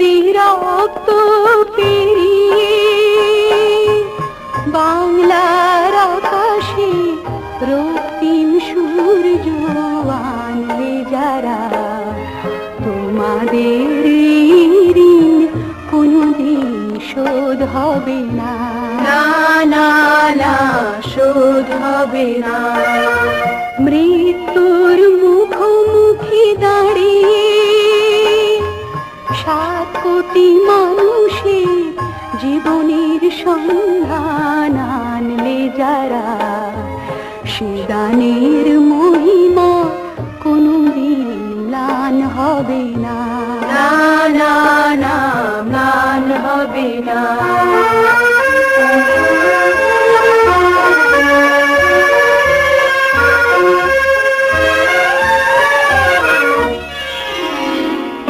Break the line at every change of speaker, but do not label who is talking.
নদী রক্ত পেরিয়ে বাংলার আকাশে রক্তিম সূর্য আনলে যারা তোমাদের ঋণ কোনদিন শোধ হবে না
না না শোধ হবে না।
মৃত্যুর সাত কোটি মানুষের জীবনের সন্ধান আনলে যারা, সে দানের মহিমা কোনদিন মিলান হবে না।
না না না হবে না।